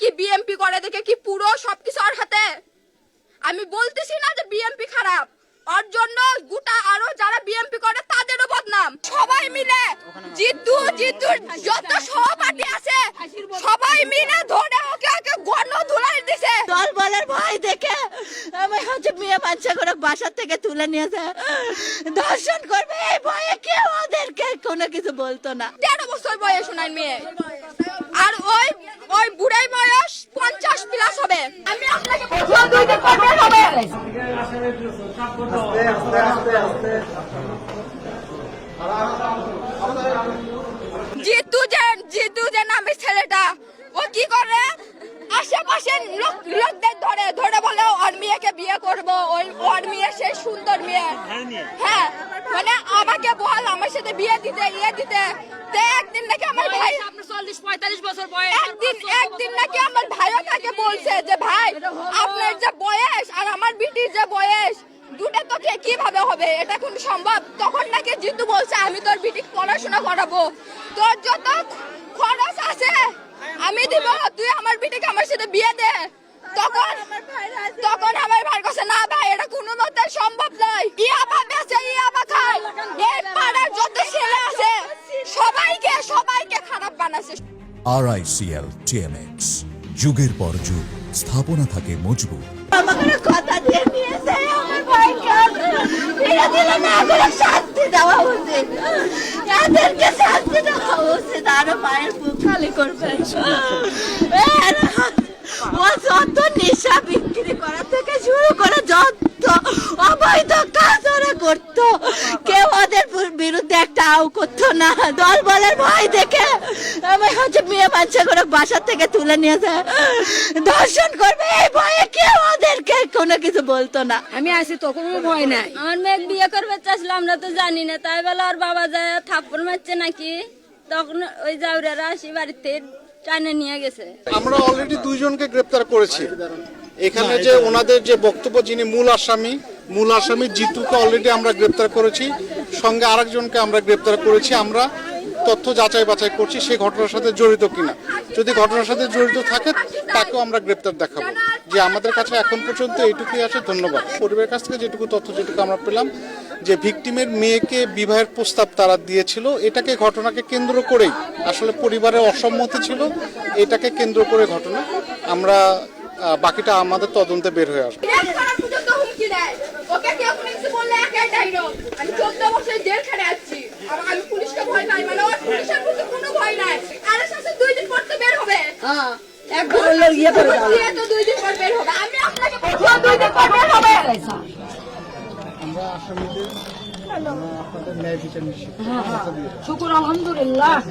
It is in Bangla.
কি বিএমপি করে দেখে কি পুরো সবকিছু ওর হাতে? আমি বলতেছি না যে বিএমপি খারাপ। ওর জন্য গোটা আরও যারা বিএমপি করে তাদেরও বদনাম। সবাই মিলে জিতু জিতু যত সহপাঠী আছে সবাই মিলে ধরে ওকে ওকে গণ ধুলাই দিছে। দল বলার ভয় দেখে আমি হচ্ছে মেয়ে বাচ্চা করে বাসার থেকে তুলে নিয়েছে দর্শন করবে। এই ভয়ে কেউ ওদেরকে কোনো কিছু বলতো না। তেরো বছর বয়স ওনার মেয়ে। আর ওই ওই বুড়াই বয়স পঞ্চাশ প্লাস হবে আমি আপনাকে বলছিলাম দুই দিন পর বের হবে জিতু যে জিতু যে নামে ছেলেটা ও কি করে? আশেপাশের লোক লোকদের ধরে ধরে বলে ওর মেয়েকে বিয়ে করব। ওই ওর মেয়ে সেই সুন্দর মেয়ে। হ্যাঁ মানে আমাকে বল আমার সাথে বিয়ে দিতে ইয়ে দিতে। একদিন নাকি আমার ভাই চল্লিশ পঁয়তাল্লিশ বছর বয়স। একদিন একদিন নাকি আমার ভাইও তাকে বলছে যে ভাই আপনার যে বয়স আর আমার বিটির যে বয়স কীভাবে হবে? এটা কোন সম্ভব? তখন নাকি জিতু বলছে আমি তোর বিটি পড়াশোনা করাবো। তোর যত খরচ আছে আমি দিব। তুই আমার বিটিকে আমার সাথে বিয়ে দে। তখন তখন আমার ভাই কাছে না ভাই এটা কোনো মতে সম্ভব নয়। ইয়াবা বেচে ইয়াবা খায়। এই পাড়ার যত ছেলে আছে সবাইকে সবাইকে খারাপ বানাচ্ছে। আরআইসিএল টিএমএক্স যুগের পর যুগ স্থাপনা থাকে মজবুত। কথা দিয়ে নিয়েছে আমার ভাইকে ফিরে দিলে করে শান্তি দেওয়া উচিত। এদেরকে শান্তি দেওয়া উচিত। আরও মায়ের বুক খালি করবে এরা- ও যত নেশা বিক্রি করা থেকে শুরু করে যত অবৈধ কাজ ওরা করতো কেউ ওদের আউ করতো না। দল বলার ভয় দেখে আমি হচ্ছে মেয়ে বাচ্চা করে বাসার থেকে তুলে নিয়েছে দর্শন করবে এই ভয়ে কেউ ওদেরকে কোনো কিছু বলতো না। আমি আছি তো কোনো ভয় নাই। আমার মেয়ে বিয়ে করবে চাইছিল আমরা তো জানি না। তাই বলে ওর বাবা যায় থাপ্পড় মারছে নাকি? তখন ওই জাউরারা আসি বাড়িতে টানে নিয়ে গেছে। আমরা অলরেডি দুইজনকে গ্রেপ্তার করেছি। এখানে যে ওনাদের যে বক্তব্য যিনি মূল আসামি মূল আসামি জিতুকে অলরেডি আমরা গ্রেপ্তার করেছি। সঙ্গে আরেকজনকে আমরা গ্রেপ্তার করেছি, আমরা তথ্য যাচাই বাছাই করছি সেই ঘটনার সাথে জড়িত কিনা। যদি ঘটনার সাথে জড়িত থাকে, তাকেও আমরা গ্রেপ্তার দেখাবো। যে আমাদের কাছে এখন পর্যন্ত এইটুকুই আছে, ধন্যবাদ। পরিবারের কাছ থেকে যেটুকু তথ্য, যেটুকু আমরা পেলাম, যে ভিকটিমের মেয়েকে বিবাহের প্রস্তাব তারা দিয়েছিল, এটাকে ঘটনাকে কেন্দ্র করেই, আসলে পরিবারের অসম্মতি ছিল, এটাকে কেন্দ্র করে ঘটনা। আমরা বাকিটা আমাদের তদন্তে বের হয়ে আসবে। হুমকি দেয় ওকে কেউ কোনো কিছু বললে একাই ডাইরক্ট আমি চোদ্দ বছর জেল খানে আছি আমি পুলিশকে ভয় পাই মানে ওর পুলিশের প্রতি কোনো ভয় নাই। আর সাথে দুই দিন পর তো বের হবে। দিয়ে তো দুই দিন পর বের হবে। আমি আপনাকে দুই দিন পর বের হবে। আমরা আসামিদের আপনাদের ন্যায় বিচার নিশ্চিত শুকুর আলহামদুলিল্লাহ।